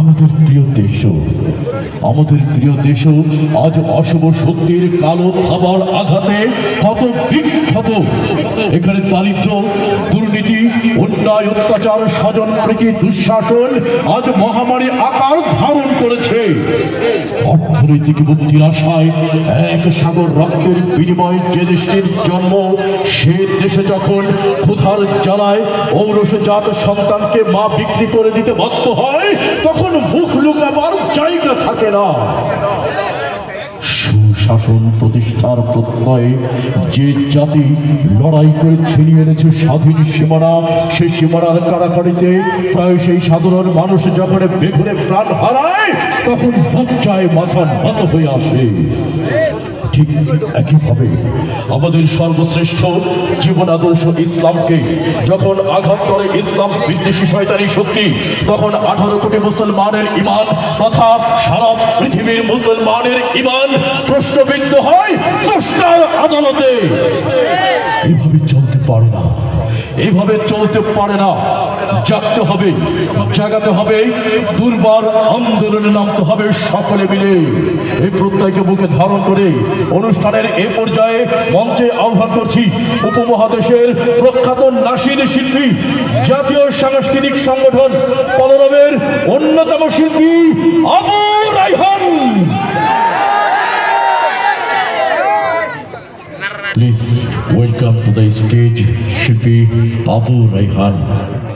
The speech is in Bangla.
আমাদের প্রিয় দেশও আমাদের প্রিয় দেশও আজ অশুভ শক্তির কালো থাবার আঘাতে কত বিখ্যাত এখানে দারিদ্র, দুর্নীতি, অন্যায়, অত্যাচার, স্বজন প্রীতি, দুঃশাসন আজ মহামারী আকার ধারণ করেছে। অর্থনৈতিক মুক্তির আশায় এক সাগর রক্তের বিনিময়ে যে দেশটির জন্ম, সে দেশে যখন ক্ষুধার জ্বালায় ঔরসজাত সন্তানকে মা বিক্রি করে দিতে বাধ্য হয় তখন মুখ লুকাবার জায়গা থাকে না। সুশাসন প্রতিষ্ঠার প্রত্যয়ে যে জাতি লড়াই করে ছিনিয়ে এনেছে স্বাধীন সীমানা, সেই সীমানার কারাকারিতে প্রায় সেই সাধারণ মানুষ যখন বেঘুরে প্রাণ হারায়, তখন লজ্জায় মাথা নত হয়ে আসে। ঠিক একইভাবে আমাদের সর্বশ্রেষ্ঠ জীবন আদর্শ ইসলামকে যখন আঘাত করে ইসলাম বিদ্বেষী শয়তানি শক্তি, তখন আঠারো কোটি মুসলমানের ইমান তথা সারা পৃথিবীর মুসলমানের ইমান প্রশ্নবিদ্ধ হয় আদালতে। এভাবে চলতে পারে না। এইভাবে চলতে পারে না। জাগতে হবে, জাগাতে হবে, দুর্বার আন্দোলনে নামতে হবে সকলে মিলে। এই প্রত্যয়কে বুকে ধারণ করে অনুষ্ঠানের এ পর্যায়ে মঞ্চে আহ্বান করছি উপমহাদেশের প্রখ্যাত নাসিদ শিল্পী, জাতীয় সাংস্কৃতিক সংগঠন পলরবের অন্যতম শিল্পী, Abu Please welcome to the stage Shipi Abu Raihan.